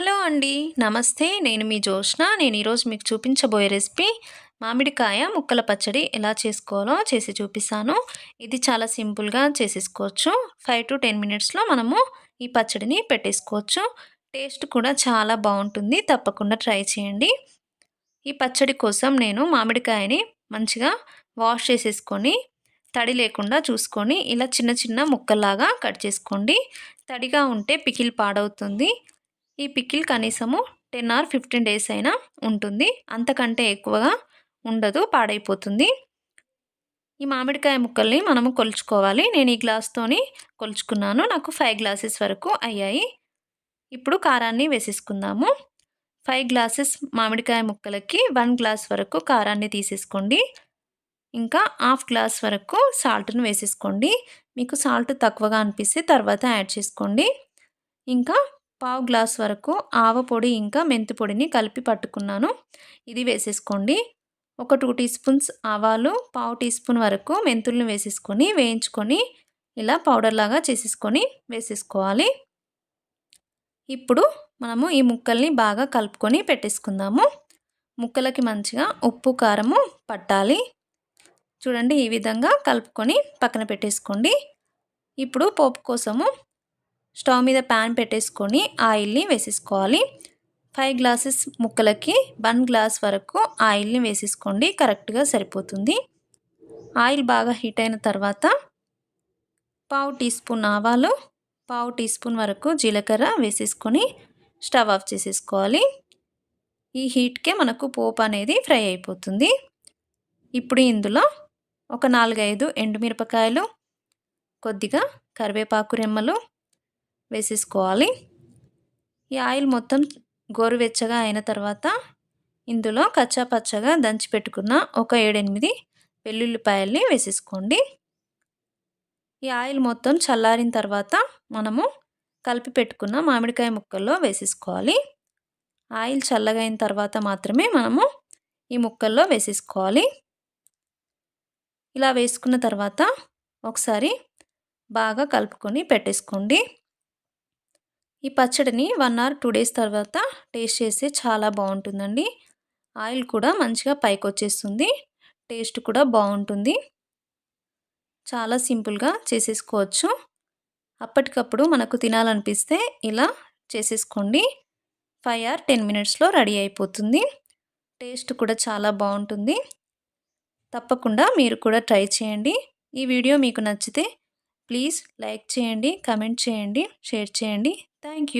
Hello అండి. నమస్తే. నేను మీ జోష్న నేను ఈరోజు మీకు చూపించబోయే రెసిపీ మామిడికాయ ముక్కల పచ్చడి ఎలా చేసుకోవాలో చేసి చూపిస్తాను. ఇది చాలా సింపుల్గా చేసేసుకోవచ్చు. ఫైవ్ టు టెన్ మినిట్స్లో మనము ఈ పచ్చడిని పెట్టేసుకోవచ్చు. టేస్ట్ కూడా చాలా బాగుంటుంది. తప్పకుండా ట్రై చేయండి. ఈ పచ్చడి కోసం నేను మామిడికాయని మంచిగా వాష్ చేసేసుకొని తడి లేకుండా చూసుకొని ఇలా చిన్న చిన్న ముక్కల్లాగా కట్ చేసుకోండి. తడిగా ఉంటే పికిల్ పాడవుతుంది. ఈ పికిల్ కనీసము టెన్ ఆర్ ఫిఫ్టీన్ డేస్ అయినా ఉంటుంది. అంతకంటే ఎక్కువగా ఉండదు పాడైపోతుంది. ఈ మామిడికాయ ముక్కల్ని మనము కొలుచుకోవాలి. నేను ఈ గ్లాస్తోని కొలుచుకున్నాను. నాకు ఫైవ్ గ్లాసెస్ వరకు అయ్యాయి. ఇప్పుడు కారాన్ని వేసేసుకుందాము. ఫైవ్ గ్లాసెస్ మామిడికాయ ముక్కలకి వన్ గ్లాస్ వరకు కారాన్ని తీసేసుకోండి. ఇంకా హాఫ్ గ్లాస్ వరకు సాల్ట్ను వేసేసుకోండి. మీకు సాల్ట్ తక్కువగా అనిపిస్తే తర్వాత యాడ్ చేసుకోండి. ఇంకా పావు గ్లాస్ వరకు ఆవపొడి ఇంకా మెంతి పొడిని కలిపి పట్టుకున్నాను. ఇది వేసేసుకోండి. ఒక టూ టీ స్పూన్స్ ఆవాలు పావు టీ స్పూన్ వరకు మెంతుల్ని వేసేసుకొని వేయించుకొని ఇలా పౌడర్ లాగా చేసేసుకొని వేసేసుకోవాలి. ఇప్పుడు మనము ఈ ముక్కల్ని బాగా కలుపుకొని పెట్టేసుకుందాము. ముక్కలకి మంచిగా ఉప్పు కారము పట్టాలి. చూడండి ఈ విధంగా కలుపుకొని పక్కన పెట్టేసుకోండి. ఇప్పుడు పోపు కోసము స్టవ్ మీద ప్యాన్ పెట్టేసుకొని ఆయిల్ని వేసేసుకోవాలి. ఫైవ్ గ్లాసెస్ ముక్కలకి వన్ గ్లాస్ వరకు ఆయిల్ని వేసేసుకోండి కరెక్ట్గా సరిపోతుంది. ఆయిల్ బాగా హీట్ అయిన తర్వాత పావు టీ స్పూన్ ఆవాలు పావు టీ స్పూన్ వరకు జీలకర్ర వేసేసుకొని స్టవ్ ఆఫ్ చేసేసుకోవాలి. ఈ హీట్కే మనకు పోపు అనేది ఫ్రై అయిపోతుంది. ఇప్పుడు ఇందులో ఒక నాలుగైదు ఎండుమిరపకాయలు కొద్దిగా కరివేపాకు రెమ్మలు వేసేసుకోవాలి. ఈ ఆయిల్ మొత్తం గోరువెచ్చగా అయిన తర్వాత ఇందులో కచ్చా పచ్చగా దంచి పెట్టుకున్న ఒక ఏడెనిమిది వెల్లుల్లిపాయల్ని వేసేసుకోండి. ఈ ఆయిల్ మొత్తం చల్లారిన తర్వాత మనము కలిపి పెట్టుకున్న మామిడికాయ ముక్కల్లో వేసేసుకోవాలి. ఆయిల్ చల్లగా అయిన తర్వాత మాత్రమే మనము ఈ ముక్కల్లో వేసేసుకోవాలి. ఇలా వేసుకున్న తర్వాత ఒకసారి బాగా కలుపుకొని పెట్టేసుకోండి. ఈ పచ్చడిని వన్ అవర్ టూ డేస్ తర్వాత టేస్ట్ చేస్తే చాలా బాగుంటుందండి. ఆయిల్ కూడా మంచిగా పైకి వచ్చేస్తుంది టేస్ట్ కూడా బాగుంటుంది. చాలా సింపుల్గా చేసేసుకోవచ్చు. అప్పటికప్పుడు మనకు తినాలనిపిస్తే ఇలా చేసేసుకోండి. ఫైవ్ ఆర్ టెన్ మినిట్స్లో రెడీ అయిపోతుంది. టేస్ట్ కూడా చాలా బాగుంటుంది. తప్పకుండా మీరు కూడా ట్రై చేయండి. ఈ వీడియో మీకు నచ్చితే ప్లీజ్ లైక్ చేయండి కమెంట్ చేయండి షేర్ చేయండి. థ్యాంక్